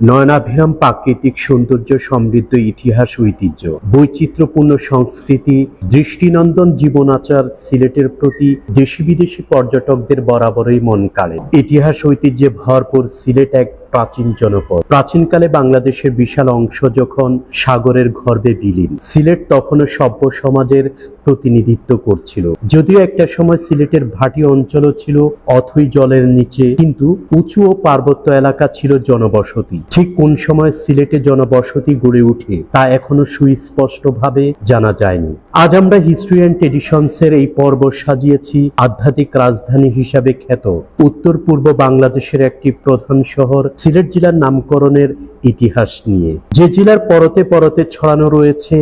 নয়নাভিরাম প্রাকৃতিক সৌন্দর্য সমৃদ্ধ ইতিহাস ঐতিহ্য। বৈচিত্র্যপূর্ণ সংস্কৃতি, দৃষ্টিনন্দন জীবনাচার সিলেটের প্রতি দেশি বিদেশি পর্যটকদের বরাবরই মন কাড়ে ইতিহাস ঐতিহ্যে ভরপুর সিলেট এক প্রাচীন জনপদ। প্রাচীনকালে বাংলাদেশের বিশাল অংশ যখন সাগরের গর্ভে বিলীন, সিলেট তখনও সভ্য সমাজের প্রতিনিধিত্ব করছিল। যদিও একটা সময় সিলেটের ভাটি অঞ্চলও ছিল অথই জলের নিচে, কিন্তু উঁচু ও পার্বত্য এলাকা ছিল জনবসতি। ঠিক কোন সময় সিলেটে জনবসতি গড়ে ওঠে, তা এখনও সুস্পষ্টভাবে জানা যায়নি। আজ আমরা হিস্ট্রি অ্যান্ড ট্রেডিশনসের এই পর্ব সাজিয়েছি আধ্যাত্মিক রাজধানী হিসাবে খ্যাত। উত্তর পূর্ব বাংলাদেশের একটি প্রধান শহর সিলেট জেলার নামকরণের ইতিহাস নিয়ে। যে জেলার পরতে পরতে ছড়ানো রয়েছে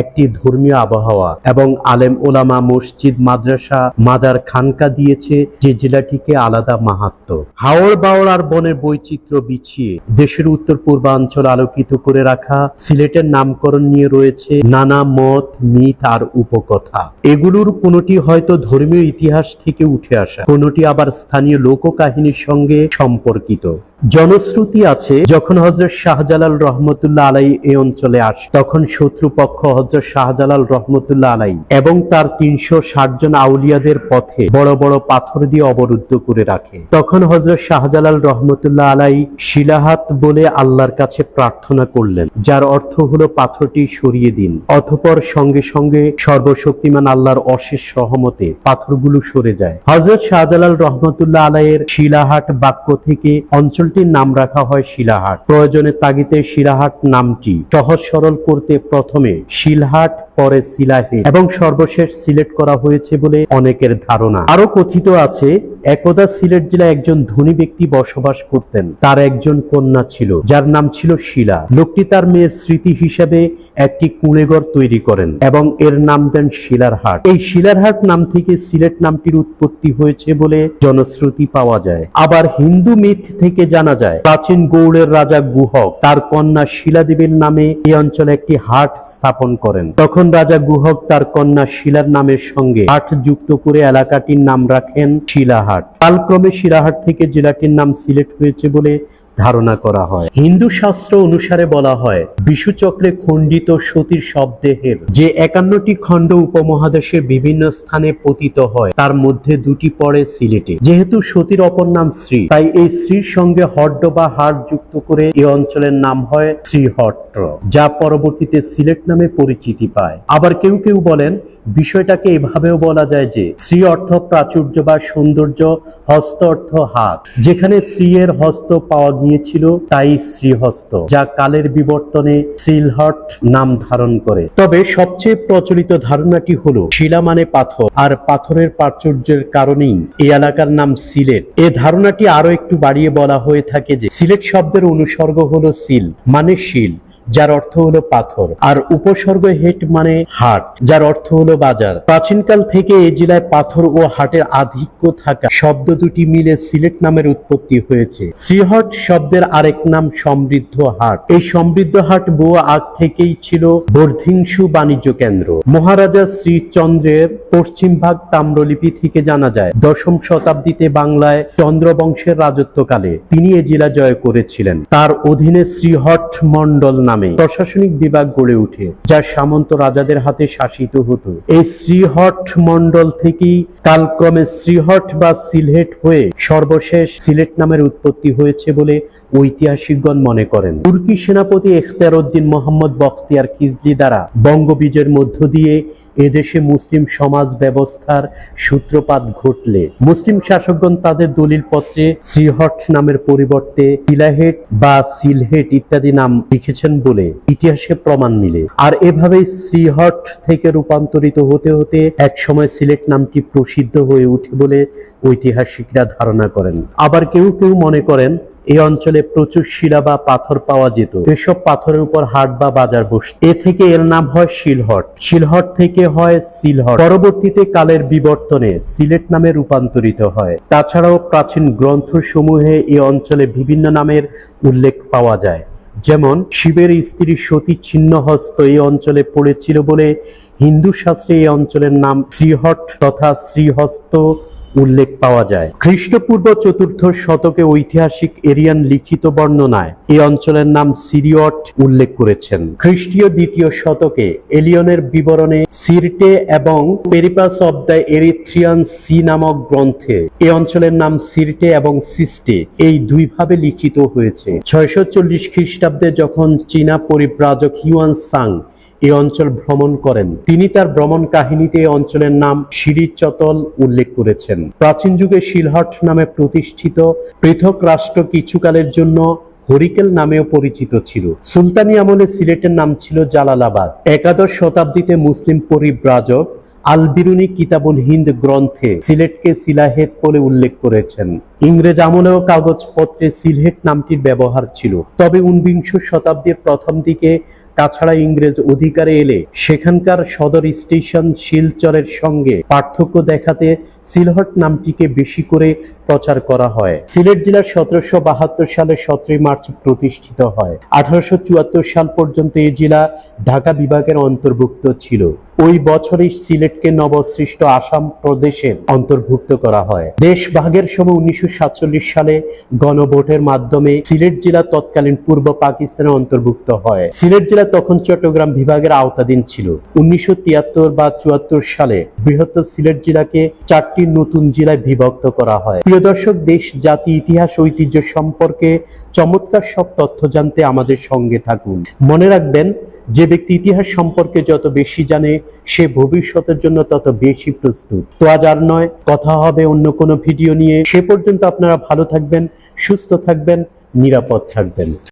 একটি ধর্মীয় আবহাওয়া এবং আলেম ওলামা মসজিদ, মাদ্রাসা মাজার খানকা দিয়েছে যে জেলাটিকে আলাদা মাহাত্ম। হাওড় বাওড় আর বনের বৈচিত্র্য বিছিয়ে দেশের উত্তর পূর্বাঞ্চল আলোকিত করে রাখা সিলেটের নামকরণ নিয়ে রয়েছে নানা মত, মিথ আর উপকথা। এগুলোর কোনোটি হয়তো ধর্মীয় ইতিহাস থেকে উঠে আসা, কোনোটি আবার স্থানীয় লোককাহিনীর সঙ্গে সম্পর্কিত। জনশ্রুতি আছে, যখন হজরত শাহজালাল রহমতুল্লাহ আলাই এই অঞ্চলে আসে, তখন শত্রুপক্ষ হজরত শাহজালাল রহমতুল্লাহ আলাই এবং তার তিনশো ষাট জন আউলিয়াদের পথে বড় বড় পাথর দিয়ে অবরুদ্ধ করে রাখে। তখন হজরত শাহজালাল রহমতুল্লাহ আলাই শিলাহাত বলে আল্লাহর কাছে প্রার্থনা করলেন, যার অর্থ হলো পাথরটি সরিয়ে দিন। অথপর সঙ্গে সঙ্গে সর্বশক্তিমান আল্লাহর অশেষ রহমতে পাথরগুলো সরে যায়। হজরত শাহজালাল রহমতুল্লাহ আলাইয়ের শিলাহাট বাক্য থেকে অঞ্চলটির নাম রাখা হয় শিলাহাট। প্রয়োজনে তাগিতে শিলাহাট নামটি সহজ সরল করতে প্রথমে শিলহাট পরে সিলাহি। এবং সর্বশেষ সিলেট করা হয়েছে বলে অনেকের ধারণা। আরও কথিত আছে, একদা সিলেট জেলায় একজন ধনী ব্যক্তি বসবাস করতেন। তার একজন কন্যা ছিল, যার নাম ছিল শিলা। লোকটি তার মেয়ের স্মৃতি হিসেবে একটি কুঁড়েঘর তৈরি করেন এবং এর নাম দেন শিলারহাট। এই শিলারহাট নাম থেকে সিলেট নামটির উৎপত্তি হয়েছে বলে জনশ্রুতি পাওয়া যায়। আবার হিন্দু মিথ থেকে জানা যায়, প্রাচীন গৌড়ের রাজা গুহক তার কন্যা শিলাদেবীর নামে এই অঞ্চলে একটি হাট স্থাপন করেন। তখন রাজা গুহক তার কন্যা শিলার নামের সঙ্গে হাট যুক্ত করে এলাকাটির নাম রাখেন শিলাহাট। কালক্রমে শিলাহাট থেকে জেলাটির নাম সিলেট হয়েছে বলে ধারণা করা হয়। হিন্দু শাস্ত্র অনুসারে বলা হয়, বিশুচক্রে খণ্ডিত সতীর শবদেহের যে একান্নটি খণ্ড উপমহাদেশের বিভিন্ন স্থানে পতিত হয়, তার মধ্যে দুটি পড়ে সিলেটে। যেহেতু সতীর অপর নাম শ্রী, তাই এই শ্রীর সঙ্গে হড্ড বা হাট যুক্ত করে এই অঞ্চলের নাম হয় শ্রীহট্ট যা পরবর্তীতে সিলেট নামে পরিচিতি পায়। আবার কেউ কেউ বলেন বিষয়টাকে এভাবেও বলা যায় যে শ্রী অর্থ প্রাচুর্য বা সৌন্দর্য, হস্ত অর্থ হাত। যেখানে শ্রী এর হস্ত পাওয়া গিয়েছিল, তাই শ্রীহস্ত যা কালের বিবর্তনে শ্রীলহট নাম ধারণ করে। তবে সবচেয়ে প্রচলিত ধারণাটি হলো, শিলা মানে পাথর, আর পাথরের প্রাচুর্যের কারণেই এই এলাকার নাম সিলেট। এ ধারণাটি আরও একটু বাড়িয়ে বলা হয়ে থাকে যে, সিলেট শব্দের অনুসর্গ হলো সিল মানে শিল। যার অর্থ হলো পাথর। আর উপসর্গ হেট মানে হাট, যার অর্থ হলো বাজার। প্রাচীনকাল থেকে এই জেলায় পাথর ও হাটের আধিক্য থাকা শব্দ দুটি মিলে সিলেট নামের উৎপত্তি হয়েছে। শ্রীহট শব্দের আরেক নাম সমৃদ্ধ হাট। এই সমৃদ্ধ হাট বহু আগ থেকেই ছিল বর্ধিংশু বাণিজ্য কেন্দ্র। মহারাজা শ্রীচন্দ্রের পশ্চিম ভাগ তাম্রলিপি থেকে জানা যায়, দশম শতাব্দীতে বাংলায় চন্দ্রবংশের রাজত্বকালে তিনি এ জেলা জয় করেছিলেন। তার অধীনে শ্রীহট মন্ডল নামে প্রশাসনিক বিভাগ গড়ে ওঠে, যা সামন্ত রাজাদের হাতে শাসিত হতো। এই শ্রীহট মন্ডল থেকেই কালক্রমে শ্রীহট বা সিলহেট হয়ে সর্বশেষ সিলেট নামের উৎপত্তি হয়েছে বলে ঐতিহাসিকগণ মনে করেন। তুর্কি সেনাপতি এখতিয়ার উদ্দিন মোহাম্মদ বখতিয়ার খিজলি দ্বারা বঙ্গবীজের মধ্য দিয়ে এদেশে মুসলিম সমাজ ব্যবস্থার সূত্রপাত ঘটলে মুসলিম শাসকগণ তাদের দলিল পত্রে শ্রীহট নামের পরিবর্তে সিলাহেট বা সিলহেট ইত্যাদি নাম লিখেছেন বলে ইতিহাসে প্রমাণ মিলে। আর এভাবেই শ্রীহট থেকে রূপান্তরিত হতে হতে একসময় সিলেট নামটি প্রসিদ্ধ হয়ে উঠে বলে ঐতিহাসিকরা ধারণা করেন। আবার কেউ কেউ মনে করেন এই অঞ্চলে প্রচুর শিলা বা পাথর পাওয়া যেত। এসব পাথরের উপর হাট বা বাজার বসত। এ থেকে এর নাম হয় শিলহট। শিলহট থেকে হয় সিলহট। পরবর্তীতে কালের বিবর্তনে সিলেট নামে রূপান্তরিত হয়। তাছাড়াও প্রাচীন গ্রন্থ সমূহে এই অঞ্চলে বিভিন্ন নামের উল্লেখ পাওয়া যায়। যেমন, শিবের স্ত্রী সতী ছিন্নহস্ত এই অঞ্চলে পড়েছিল বলে হিন্দু শাস্ত্রে এই অঞ্চলের নাম শ্রীহট তথা শ্রীহস্ত উল্লেখ পাওয়া যায়। খ্রিস্টপূর্ব চতুর্থ শতকে ঐতিহাসিক এরিয়ান লিখিত বর্ণনায় এই অঞ্চলের নাম সিরিয়ট উল্লেখ করেছেন। খ্রিস্টীয় দ্বিতীয় শতকে এলিয়নের বিবরণে সিরটে এবং Periplus of the Erythraean Sea নামক গ্রন্থে এই অঞ্চলের নাম সিরটে এবং সিস্টে এই দুইভাবে লিখিত হয়েছে। ছয়শো চল্লিশ খ্রিস্টাব্দে যখন চীনা পরিব্রাজক হিউয়ান সাং এই অঞ্চল ভ্রমণ করেন। তিনি তার ভ্রমণ কাহিনীতে এই অঞ্চলের নাম শিরিচতল উল্লেখ করেছেন। প্রাচীন যুগে শিলহট নামে প্রতিষ্ঠিত পৃথক রাষ্ট্র কিছুকালের জন্য হরিকেল নামেও পরিচিত ছিল। সুলতানি আমলে সিলেটের নাম ছিল জালালাবাদ। একাদশ শতাব্দীতে মুসলিম পরিব্রাজক আল বিরুনি কিতাবুল হিন্দ গ্রন্থে সিলেটকে সিলাহেট বলে উল্লেখ করেছেন। ইংরেজ আমলেও কাগজপত্রে সিলহেট নামটির ব্যবহার ছিল। তবে ঊনবিংশ শতাব্দীর প্রথম দিকে তাছাড়া ইংরেজ অধিকারে এলে সেখানকার সদর স্টেশন শিলচরের সঙ্গে পার্থক্য দেখাতে সিলহট নামটিকে বেশি করে প্রচার করা হয়। সিলেট জেলা সতেরোশো বাহাত্তর সালে সতেরোই মার্চ প্রতিষ্ঠিত হয়। আঠারোশো চুয়াত্তর সাল পর্যন্ত এই জেলা ঢাকা বিভাগের অন্তর্ভুক্ত ছিল। ওই বছরই সিলেটকে নবসৃষ্ট আসাম প্রদেশের অন্তর্ভুক্ত করা হয়। দেশ ভাগের সময় উনিশশো সালে গণভোটের মাধ্যমে সিলেট জেলা তৎকালীন পূর্ব পাকিস্তানের অন্তর্ভুক্ত হয়। সিলেট জেলা তখন চট্টগ্রাম বিভাগের আওতাধীন ছিল। উনিশশো বা চুয়াত্তর সালে বৃহত্তর সিলেট জেলাকে চারটি নতুন জেলায় বিভক্ত করা হয়। প্রিয় দর্শক, দেশ, জাতি, ইতিহাস, ঐতিহ্য সম্পর্কে চমৎকার সব তথ্য জানতে আমাদের সঙ্গে থাকুন। মনে রাখবেন যে ব্যক্তি ইতিহাস সম্পর্কে যত বেশি জানে, সে ভবিষ্যতের জন্য তত বেশি প্রস্তুত। তো আজ আর নয়, কথা হবে অন্য কোনো ভিডিও নিয়ে। সে পর্যন্ত আপনারা ভালো থাকবেন, সুস্থ থাকবেন, নিরাপদ থাকবেন।